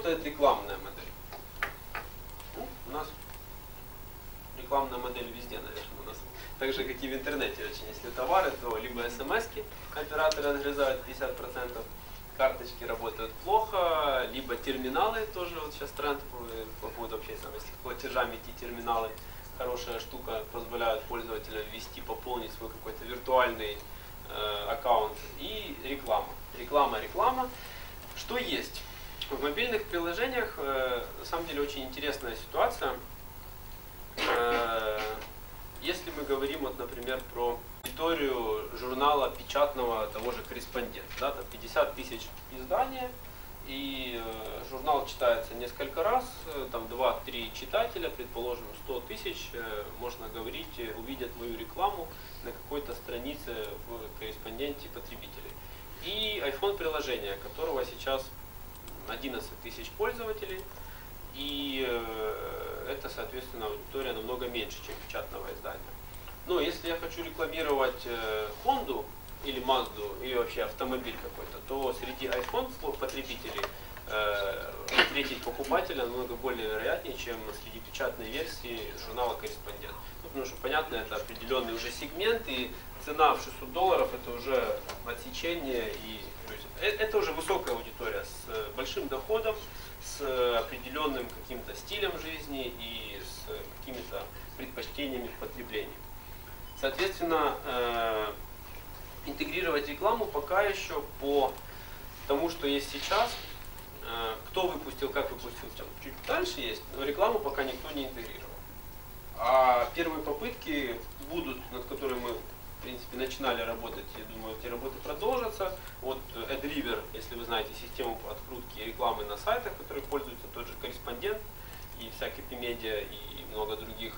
работает рекламная модель? Ну, у нас рекламная модель везде, наверное, у нас. Так же, как и в интернете очень. Если товары, то либо смс-ки операторы отгрызают 50%, карточки работают плохо, либо терминалы, тоже вот сейчас тренд по поводу с платежами идти терминалы. Хорошая штука, позволяют пользователям ввести, пополнить свой какой-то виртуальный э, аккаунт. И реклама. Реклама, реклама. Что есть? В мобильных приложениях э, на самом деле очень интересная ситуация. Э, если мы говорим, вот, например, про аудиторию журнала печатного того же корреспондент, да, там 50 тысяч издания, и э, журнал читается несколько раз, там 2-3 читателя, предположим, 100 тысяч, можно говорить, увидят мою рекламу на какой-то странице в корреспонденте потребителей. И iPhone приложение, которого сейчас 11 тысяч пользователей, и э, это, соответственно, аудитория намного меньше, чем печатного издания. Но если я хочу рекламировать э, Honda или Mazda, или вообще автомобиль какой-то, то среди iPhone потребителей э, встретить покупателя намного более вероятнее, чем среди печатной версии журнала «Корреспондент». Ну, потому что, понятно, это определенный уже сегмент, и цена в 600 долларов это уже отсечение, и это уже высокая аудитория с большим доходом, с определенным каким-то стилем жизни и с какими-то предпочтениями в потреблении. Соответственно, э, интегрировать рекламу пока еще по тому, что есть сейчас, э, кто выпустил, как выпустил, чуть дальше есть, но рекламу пока никто не интегрировал. А первые попытки будут, над которыми мы в принципе, начинали работать, я думаю, эти работы продолжатся. Вот AdRiver, если вы знаете систему открутки рекламы на сайтах, которой пользуется тот же корреспондент и вся Кипимедиа и много других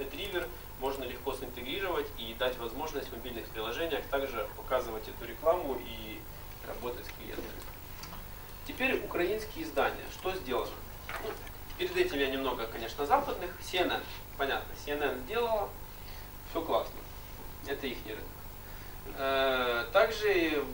AdRiver, можно легко синтегрировать и дать возможность в мобильных приложениях также показывать эту рекламу и работать с клиентами. Теперь украинские издания. Что сделано? Ну, перед этим я немного, конечно, западных. CNN, понятно, CNN сделала, все классно. Это их рынок. Э, также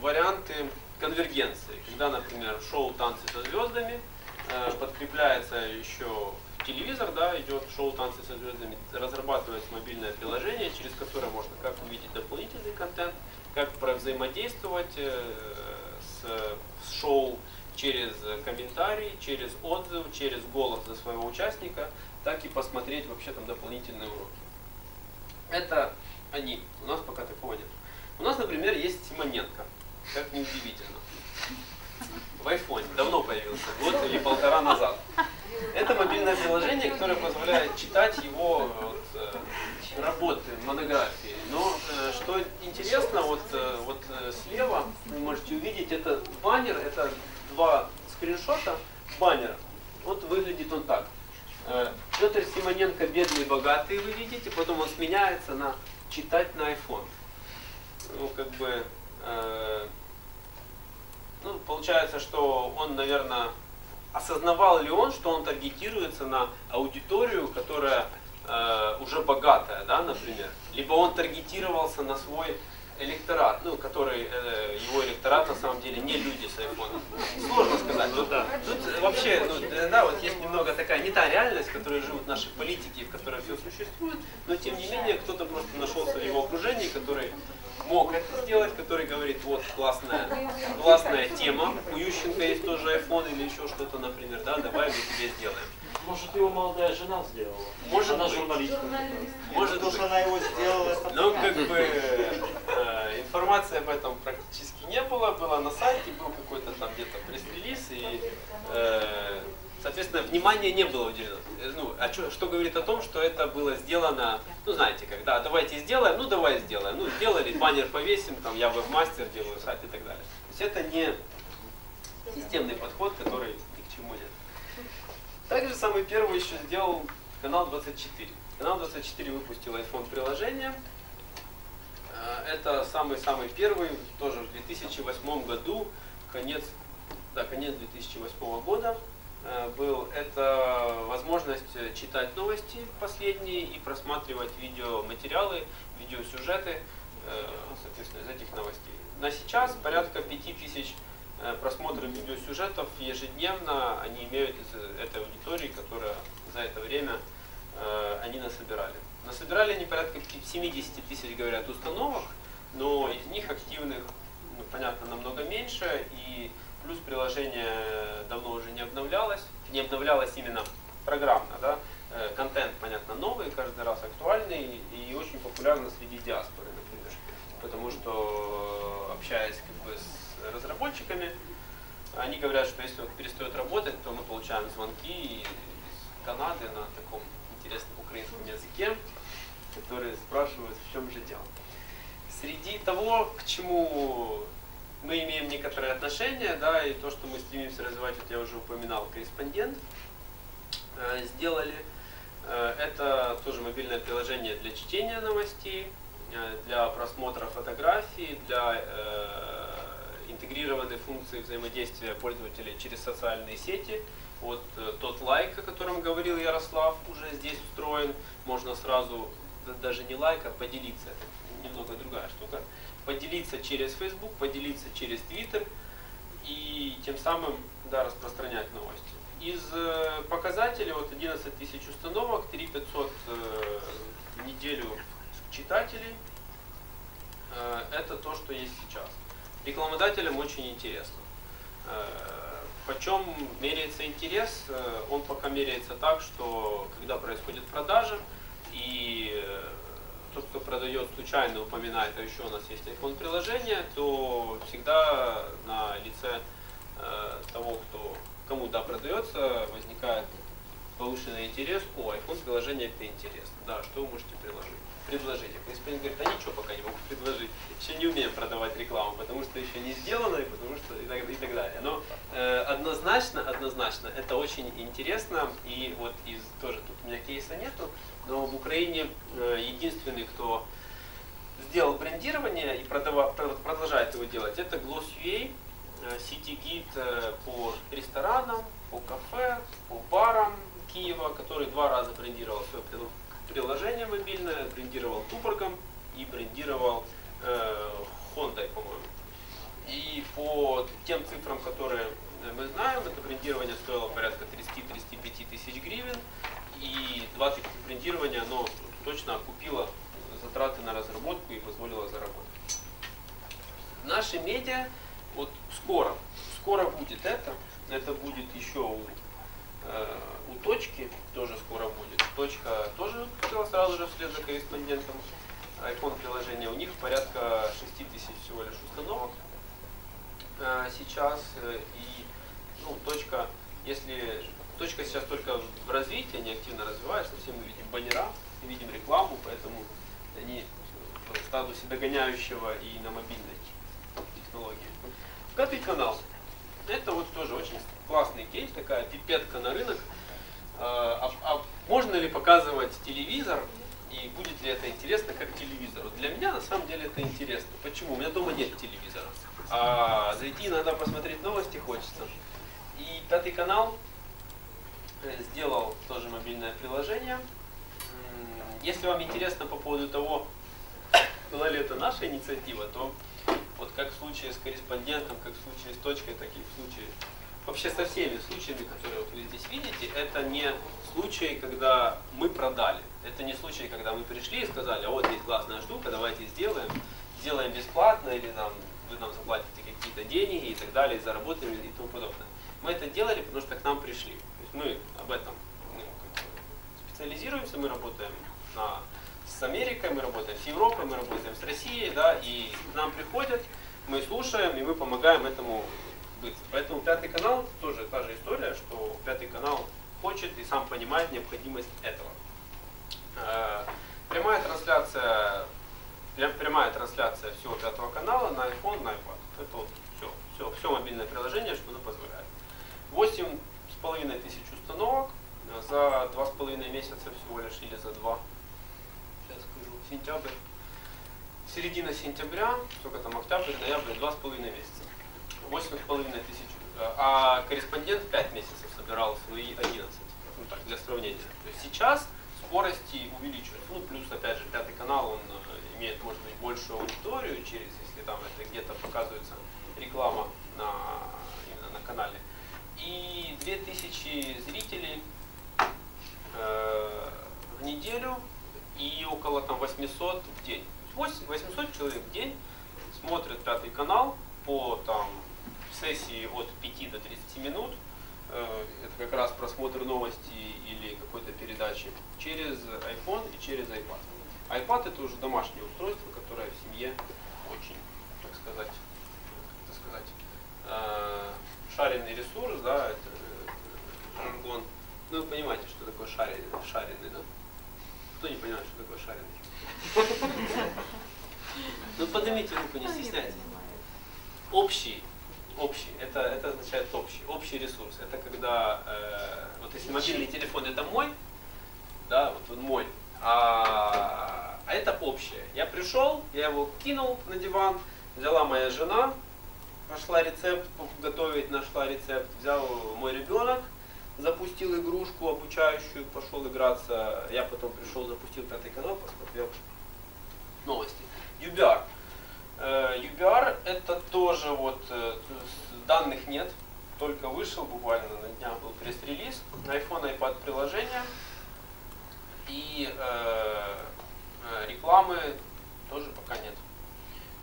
варианты конвергенции, когда, например, шоу «Танцы со звездами» э, подкрепляется еще телевизор, да, идет шоу «Танцы со звездами», разрабатывается мобильное приложение, через которое можно как увидеть дополнительный контент, как взаимодействовать э, с, с шоу через комментарии, через отзыв, через голос за своего участника, так и посмотреть вообще там дополнительные уроки. Это они. У нас пока такого нет. У нас, например, есть Симоненко. Как неудивительно. В айфоне. Давно появился. Год или полтора назад. Это мобильное приложение, которое позволяет читать его вот, э, работы, монографии. Но э, что интересно, вот, э, вот слева вы можете увидеть, это баннер, это два скриншота баннера. Вот выглядит он так. Петр Симоненко бедный богатый, вы видите, потом он сменяется на читать на iPhone. Ну, как бы, э, ну, получается, что он, наверное, осознавал ли он, что он таргетируется на аудиторию, которая э, уже богатая, да, например, либо он таргетировался на свой электорат, ну, который, э, его электорат на самом деле не люди с айфоном. Сложно сказать. Тут, да. тут вообще, ну, да, вот есть немного такая, не та реальность, в которой живут наши политики, в которой все существует, но тем не менее кто-то просто нашелся в его окружении, который мог это сделать, который говорит, вот классная, классная тема, у Ющенко есть тоже iPhone или еще что-то, например, да, давай мы тебе сделаем. Может, его молодая жена сделала? Может она быть. журналистка. Может То, что она его сделала, Ну, как бы, э, информации об этом практически не было. Было на сайте, был какой-то там где-то пресс-релиз, и, э, соответственно, внимания не было уделено. А чё- что говорит о том, что это было сделано, ну, знаете, когда давайте сделаем, ну, давай сделаем. Ну, сделали, баннер повесим, там, я веб-мастер делаю сайт и так далее. То есть это не системный подход, который ни к чему нет. Также самый первый еще сделал канал 24. Канал 24 выпустил iPhone приложение. Э, Это самый-самый первый, тоже в 2008 году, конец, да, конец 2008 года был. Это возможность читать новости последние и просматривать видеоматериалы, видеосюжеты, э, соответственно, из этих новостей. На сейчас порядка 5000 э, просмотры видеосюжетов ежедневно они имеют из этой аудитории, которая за это время э, они насобирали. Насобирали они порядка 70 тысяч, говорят, установок, но из них активных, ну, понятно, намного меньше, и плюс приложение давно уже не обновлялось, не обновлялось именно программно, да, Э, контент, понятно, новый, каждый раз актуальный и очень популярно среди диаспоры, например. Потому что, общаясь как бы, с разработчиками, они говорят, что если он перестает работать, то мы получаем звонки из Канады на таком интересном украинском языке, которые спрашивают, в чем же дело. Среди того, к чему мы имеем некоторые отношения, да, и то, что мы стремимся развивать, вот я уже упоминал, корреспондент, э, сделали – Э, это тоже мобильное приложение для чтения новостей, э, для просмотра фотографий, для э, интегрированной функции взаимодействия пользователей через социальные сети. Вот тот лайк, о котором говорил Ярослав, уже здесь устроен. Можно сразу, даже не лайк, а поделиться. Это немного другая штука. Поделиться через Facebook, поделиться через Twitter и тем самым да, распространять новости. Из э, показателей вот 11 тысяч установок, 3500 э, в неделю читателей. Э, это то, что есть сейчас. Рекламодателям очень интересно. Почем меряется интерес? Он пока меряется так, что когда происходит продажа, и тот, кто продает, случайно упоминает, а еще у нас есть iPhone приложение, то всегда на лице того, кто кому да продается, повышенный интерес, о, iPhone приложение это интересно, да, что вы можете приложить? предложить. А господин говорит, а ничего пока не могу предложить, еще не умеем продавать рекламу, потому что еще не сделано, и потому что и так, и так далее. Но э, однозначно, однозначно, это очень интересно, и вот из тоже тут у меня кейса нету, но в Украине э, единственный, кто сделал брендирование и продава, продолжает его делать, это Gloss.ua, сити-гид э, по ресторанам, по кафе, по барам Киева, который два раза брендировал свое приложение мобильное, брендировал Туборгом и брендировал э, Honda, по-моему. И по тем цифрам, которые мы знаем, это брендирование стоило порядка 30-35 тысяч гривен, и два таких брендирования, оно точно окупило затраты на разработку и позволило заработать. Наши медиа вот скоро, скоро будет это, это будет еще у, э, у точки, тоже скоро будет. Точка тоже хотела сразу же вслед за корреспондентом iPhone приложения. У них порядка 6 тысяч всего лишь установок э, сейчас. Э, и ну, точка, если точка сейчас только в развитии, они активно развиваются, все мы видим баннера, мы видим рекламу, поэтому они в статусе догоняющего и на мобильной технологии. Пятый канал. Это вот тоже очень классный кейс, такая пипетка на рынок. А, а, а можно ли показывать телевизор и будет ли это интересно как телевизору? Для меня на самом деле это интересно. Почему? У меня дома нет телевизора. А зайти иногда посмотреть новости хочется. И пятый канал э, сделал тоже мобильное приложение. Если вам интересно по поводу того, была ли это наша инициатива, то вот как в случае с корреспондентом, как в случае с точкой, так и в случае вообще со всеми случаями, которые вот вы здесь видите, это не случай, когда мы продали. Это не случай, когда мы пришли и сказали, а вот есть классная штука, давайте сделаем. Сделаем бесплатно или нам, вы нам заплатите какие-то деньги и так далее, и заработаем и тому подобное. Мы это делали, потому что к нам пришли. То есть мы об этом ну, специализируемся, мы работаем на с Америкой, мы работаем с Европой, мы работаем с Россией, да, и к нам приходят, мы слушаем, и мы помогаем этому быть. Поэтому пятый канал тоже та же история, что пятый канал хочет и сам понимает необходимость этого. Э, прямая трансляция, прямая трансляция всего пятого канала на iPhone, на iPad. Это вот все, все, все мобильное приложение, что оно позволяет. Восемь с половиной тысяч установок за два с половиной месяца всего лишь или за два сентябрь, середина сентября, сколько там, октябрь, ноябрь, два с половиной месяца. Восемь с половиной тысяч. А корреспондент пять месяцев собирал свои 11. Ну так, для сравнения. То есть сейчас скорости увеличиваются. Ну, плюс, опять же, пятый канал, он э, имеет, может быть, большую аудиторию через, если там это где-то показывается реклама на канале. И 2000 зрителей э, в неделю и около там 800 в день. 800 человек в день смотрят пятый канал по там сессии от 5 до 30 минут. Э, Это как раз просмотр новостей или какой-то передачи через iPhone и через iPad. iPad это уже домашнее устройство, которое в семье очень, так сказать, это сказать, э, шаренный ресурс, да, это э, жаргон. Ну, вы понимаете, что такое шаренный, шаренный, да? Кто не понимает, что такое шаренный? Ну, поднимите руку, не стесняйтесь. Общий, общий, это, это означает общий, общий ресурс. Это когда, э, вот если мобильный телефон это мой, да, вот он мой, а, а это общее. Я пришел, я его кинул на диван, взяла моя жена, нашла рецепт готовить, нашла рецепт, взял мой ребенок, запустил игрушку обучающую, пошел играться, я потом пришел, запустил пятый канал, посмотрел новости. UBR. Э, UBR это тоже вот э, данных нет, только вышел буквально на днях был пресс-релиз, на iPhone, iPad приложение и э, э, рекламы тоже пока нет.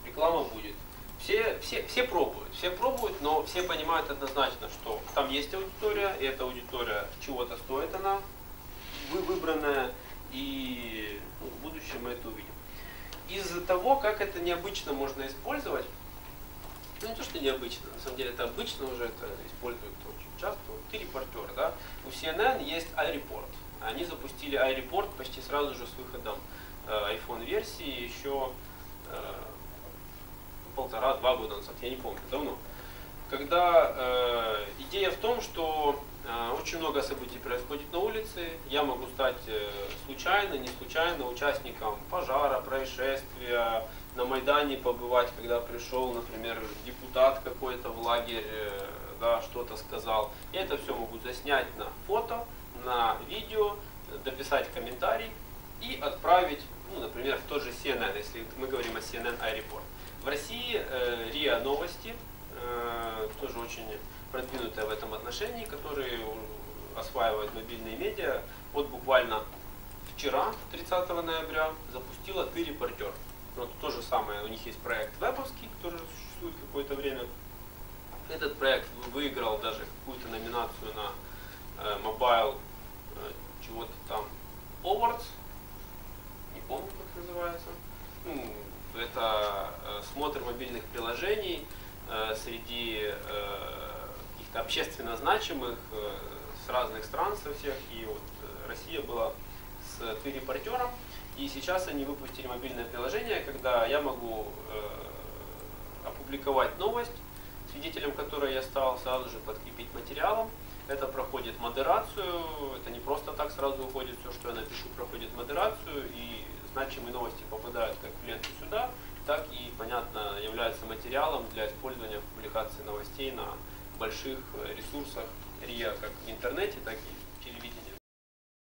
Реклама будет. Все, все, все пробуют, все пробуют, но все понимают однозначно, что там есть аудитория, и эта аудитория чего-то стоит она, вы выбранная, и ну, в будущем мы это увидим. Из-за того, как это необычно можно использовать, ну не то, что необычно, на самом деле это обычно уже это используют очень часто, вот ты репортер, да, у CNN есть iReport, они запустили iReport почти сразу же с выходом э, iPhone-версии еще полтора-два года назад, я не помню, давно. Когда э, идея в том, что э, очень много событий происходит на улице, я могу стать э, случайно, не случайно участником пожара, происшествия, на Майдане побывать, когда пришел, например, депутат какой-то в лагерь, э, да, что-то сказал. Я это все могу заснять на фото, на видео, дописать комментарий и отправить, ну, например, в тот же CNN, если мы говорим о CNN iReport. В России э, РИА Новости, э, тоже очень продвинутая в этом отношении, которые осваивают мобильные медиа, вот буквально вчера, 30 ноября, запустила «Ты репортер». Вот то же самое, у них есть проект вебовский, который существует какое-то время. Этот проект вы- выиграл даже какую-то номинацию на э, Mobile э, чего-то там Awards, не помню, как называется. Ну, это э, смотр мобильных приложений э, среди э, каких-то общественно значимых с разных стран со всех. И вот Россия была с ты репортером. И сейчас они выпустили мобильное приложение, когда я могу опубликовать новость, свидетелем которой я стал, сразу же подкрепить материалом. Это проходит модерацию, это не просто так сразу уходит все, что я напишу, проходит модерацию, и значимые новости попадают как в ленту сюда, так и, понятно, являются материалом для использования в публикации новостей на больших э, ресурсах РИА, как в интернете, так и в телевидении.